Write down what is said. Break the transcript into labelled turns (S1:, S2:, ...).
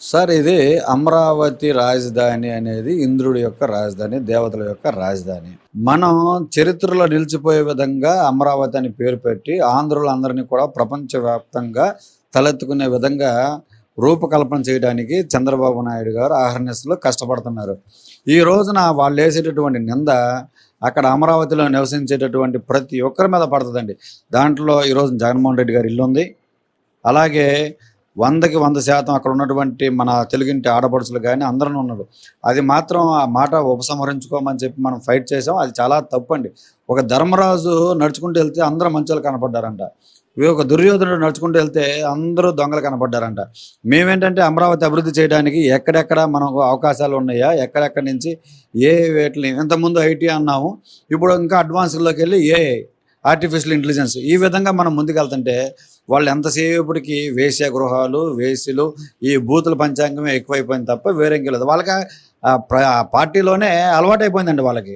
S1: Sir ఇది అమరావతి రాజధాని అనేది ఇంద్రుడి యొక్క రాజధాని దేవతల యొక్క రాజధాని. మనం చరిత్రలో నిలిచిపోయే విధంగా అమరావతి అని పేరు పెట్టి ఆంధ్రులందరినీ కూడా ప్రపంచవ్యాప్తంగా తలెత్తుకునే విధంగా రూపకల్పన చేయడానికి చంద్రబాబు నాయుడు గారు ఆహర్నిస్తులు కష్టపడుతున్నారు. ఈ రోజున వాళ్ళు వేసేటటువంటి నింద అక్కడ అమరావతిలో నివసించేటటువంటి ప్రతి ఒక్కరి మీద పడుతుందండి. దాంట్లో ఈరోజు జగన్మోహన్ రెడ్డి గారి ఇల్లు ఉంది అలాగే వందకి వంద శాతం అక్కడ ఉన్నటువంటి మన తెలుగింటి ఆడపడుచులు కానీ అందరూ ఉన్నారు. అది మాత్రం ఆ మాట ఉపసంహరించుకోమని చెప్పి మనం ఫైట్ చేసాం అది చాలా తప్పు అండి ఒక ధర్మరాజు నడుచుకుంటూ వెళ్తే అందరూ మంచోళ్ళు కనపడ్డారంట. ఇవి ఒక దుర్యోధనుడు నడుచుకుంటూ వెళ్తే అందరూ దొంగలు కనపడ్డారంట. మేమేంటంటే అమరావతి అభివృద్ధి చేయడానికి ఎక్కడెక్కడ మనకు అవకాశాలు ఉన్నాయా ఎక్కడెక్కడి నుంచి ఏ వేటిని ఇంతకుముందు ఐటీ అన్నాము. ఇప్పుడు ఇంకా అడ్వాన్స్లోకి వెళ్ళి ఏ ఆర్టిఫిషియల్ ఇంటెలిజెన్స్ ఈ విధంగా మనం ముందుకెళ్తుంటే వాళ్ళు ఎంతసేపటికి వేశ్య గృహాలు వేసులు ఈ బూతుల పంచాంగమే ఎక్కువైపోయింది తప్ప వేరేం లేదు. వాళ్ళకి పార్టీలోనే అలవాటైపోయిందండి వాళ్ళకి.